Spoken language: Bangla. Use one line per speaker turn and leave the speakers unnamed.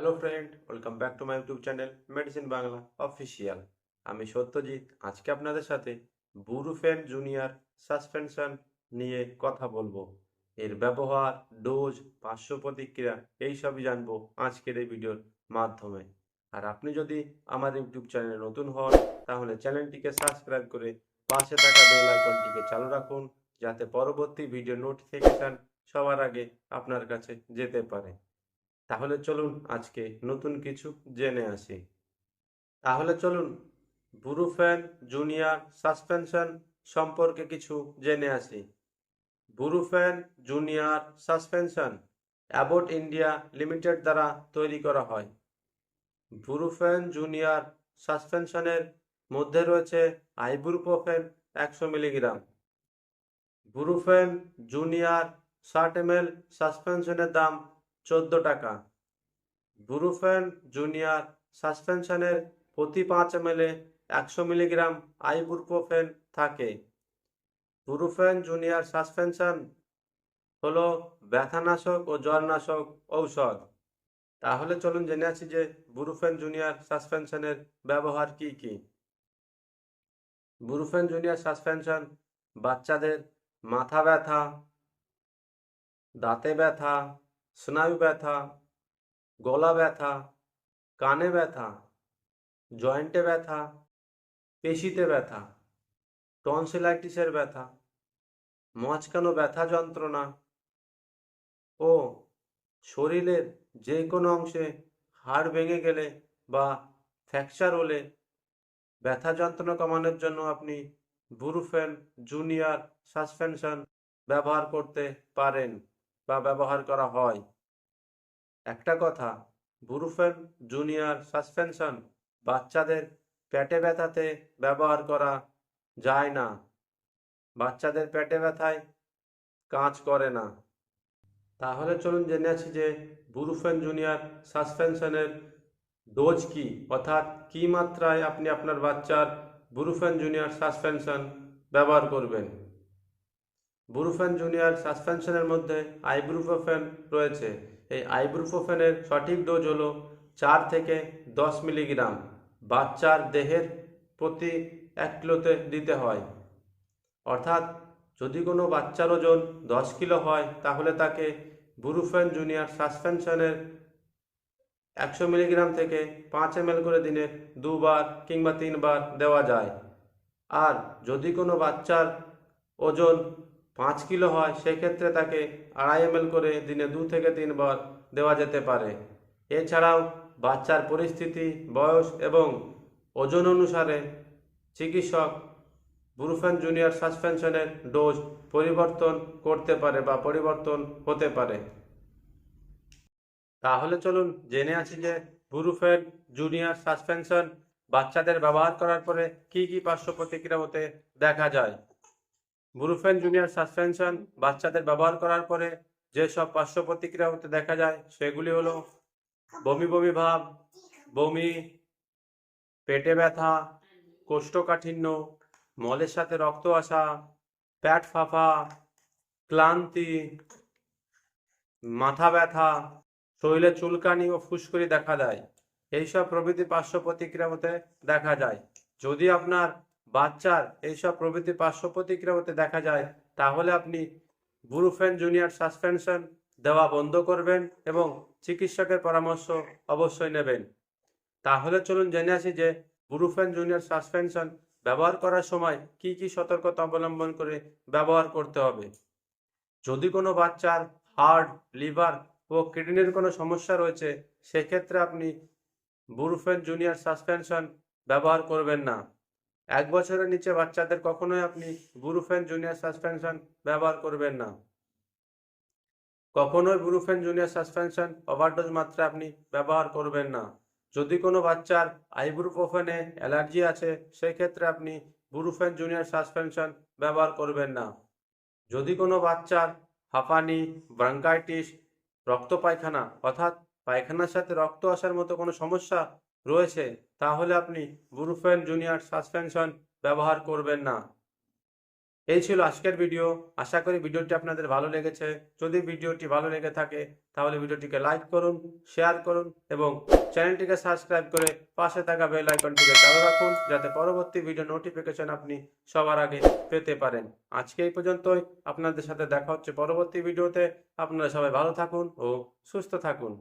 Hello friend welcome back to my YouTube channel medicine Bangla official আমি সত্যজিৎ। আজকে আপনাদের সাথে বুরুফেন জুনিয়র সাসপেনশন নিয়ে কথা বলব। এর ব্যবহার ডোজ পার্শ্ব প্রতিক্রিয়া, এই সবই জানব আজকের এই ভিডিওর মাধ্যমে। আর আপনি যদি আমার ইউটিউব চ্যানেলে নতুন হন, তাহলে চ্যানেলটিকে সাবস্ক্রাইব করে পাশে থাকা বেল আইকনটিকে চালু রাখুন, যাতে পরবর্তী ভিডিও নোটিফিকেশন সবার আগে আপনার কাছে যেতে পারে। তাহলে চলুন আজকে নতুন কিছু জেনে আসি। তাহলে চলুন বুরুফেন জুনিয়র, সাসপেনশন সম্পর্কে কিছু জেনে আসি। Brufen junior, suspension, Abbott India limited দ্বারা তৈরি করা হয়। বুরুফেন জুনিয়র, সাসপেনশনের মধ্যে রয়েছে আইবুরোপ্রোফেন একশো মিলিগ্রাম। বুরুফেন জুনিয়র, ষাট এম সাসপেনশনের দাম চোদ্দ টাকা। বুরুফেন জুনিয়র সাসপেনশনের প্রতি পাঁচ এম এল একশো মিলিগ্রাম আইবুরোপ্রোফেন থাকে। বুরুফেন জুনিয়র সাসপেনশন হলো ব্যথানাশক ও জ্বরনাশক ঔষধ। তাহলে চলুন জেনে আছি যে বুরুফেন জুনিয়র সাসপেনশনের ব্যবহার কি কি। বুরুফেন জুনিয়র সাসপেনশন বাচ্চাদের মাথা ব্যথা, দাঁতে ব্যথা স্নায়ু ব্যথা গলা ব্যথা কানে ব্যথা জয়েন্টে ব্যথা পেশিতে ব্যথা টনসিলাইটিসের ব্যথা মাঝখানো ব্যথা যন্ত্রণা ও শরীরের যে কোনো অংশে হাড় ভেঙে গেলে বা ফ্র্যাকচার হলে ব্যথা যন্ত্রণা কমানোর জন্য আপনি বুরুফেন জুনিয়র সাসপেনশন ব্যবহার করতে পারেন বা ব্যবহার করা হয়। একটা কথা বুরুফেন জুনিয়র সাসপেনশন বাচ্চাদের পেটে ব্যথাতে ব্যবহার করা যায় না। বাচ্চাদের পেটে ব্যথায় কাজ করে না। তাহলে চলুন জেনে আছি যে বুরুফেন জুনিয়র সাসপেনশনের ডোজ কি? অর্থাৎ কি মাত্রায় আপনি আপনার বাচ্চার বুরুফেন জুনিয়র সাসপেনশন ব্যবহার করবেন? বুরুফেন জুনিয়র সাসপেনশনের মধ্যে আইব্রুফোফেন রয়েছে। এই আইব্রুফোফেনের সঠিক ডোজ হলো চার থেকে দশ মিলিগ্রাম। বাচ্চার দেহের প্রতি এক কিলোতে দিতে হয়। অর্থাৎ যদি কোনো বাচ্চার ওজন দশ কিলো হয়, তাহলে তাকে বুরুফেন জুনিয়র সাসপেনশনের একশো মিলিগ্রাম থেকে পাঁচ এম করে দিনে দুবার কিংবা তিনবার দেওয়া যায়। আর যদি কোনো বাচ্চার ওজন পাঁচ কিলো হয়, সেক্ষেত্রে তাকে আড়াই এম করে দিনে দু থেকে তিনবার দেওয়া যেতে পারে। এছাড়াও বাচ্চার পরিস্থিতি, বয়স এবং ওজন অনুসারে চিকিৎসক ব্রুফেন জুনিয়র সাসপেনশনের ডোজ পরিবর্তন করতে পারে বা পরিবর্তন হতে পারে। তাহলে চলুন জেনে আছি যে ব্রুফেন জুনিয়র সাসপেনশন বাচ্চাদের ব্যবহার করার পরে কি কি পার্শ্ব প্রতিক্রিয়া হতে দেখা যায়। ব্রুফেন জুনিয়র সাসপেনশন, বাচ্চাদের ব্যবহার করার পরে যেসব পার্শ্ব প্রতিক্রিয়া হতে দেখা যায়, সেগুলি হলো বমি বমি ভাব, বমি, পেটে ব্যথা, কোষ্ঠকাঠিন্য, মলের সাথে রক্ত আসা, প্যাট ফাঁপা, ক্লান্তি, মাথা ব্যথা, শরীরে চুলকানি ও ফুসকুড়ি দেখা দেয়। এইসব প্রভৃতি পার্শ্ব প্রতিক্রিয়া হতে দেখা যায়। যদি আপনার বাচ্চার এইসব প্রভৃতি পার্শ্ব প্রতিক্রিয়া হতে দেখা যায়, তাহলে আপনি বুরুফেন জুনিয়র সাসপেনশন দেওয়া বন্ধ করবেন এবং চিকিৎসকের পরামর্শ অবশ্যই নেবেন। তাহলে চলুন জেনে আসি যে বুরুফেন জুনিয়র সাসপেনশন ব্যবহার করার সময় কি কি সতর্কতা অবলম্বন করে ব্যবহার করতে হবে। যদি কোনো বাচ্চার হার্ট, লিভার ও কিডনির কোনো সমস্যা রয়েছে, সেক্ষেত্রে আপনি বুরুফেন জুনিয়র সাসপেনশন ব্যবহার করবেন না। এক বছরের নিচে বাচ্চাদের কখনোই আপনি বুরুফেন জুনিয়র সাসপেনশন ব্যবহার করবেন না। কখনোই বুরুফেন জুনিয়র সাসপেনশন ওভারডোজ মাত্রা আপনি ব্যবহার করবেন না। যদি কোনো বাচ্চার আইবুপ্রোফেনে অ্যালার্জি আছে সেই ক্ষেত্রে আপনি বুরুফেন জুনিয়র সাসপেনশন ব্যবহার করবেন না। যদি কোনো বাচ্চার হাঁপানি, ব্রাঙ্কাইটিস, রক্ত পায়খানা, অর্থাৎ পায়খানার সাথে রক্ত আসার মতো কোনো সমস্যা রয়েছে, তাহলে আপনি বুরুফেন জুনিয়র সাসপেনশন ব্যবহার করবেন না। এই ছিল আজকের ভিডিও। আশা করি ভিডিওটি আপনাদের ভালো লেগেছে। যদি ভিডিওটি ভালো লেগে থাকে, তাহলে ভিডিওটিকে লাইক করুন, শেয়ার করুন এবং চ্যানেলটিকে সাবস্ক্রাইব করে পাশে থাকা বেল আইকনটিকে চালু রাখুন, যাতে পরবর্তী ভিডিও নোটিফিকেশন আপনি সবার আগে পেতে পারেন। আজকে এই পর্যন্তই। আপনাদের সাথে দেখা হচ্ছে পরবর্তী ভিডিওতে। আপনারা সবাই ভালো থাকুন ও সুস্থ থাকুন।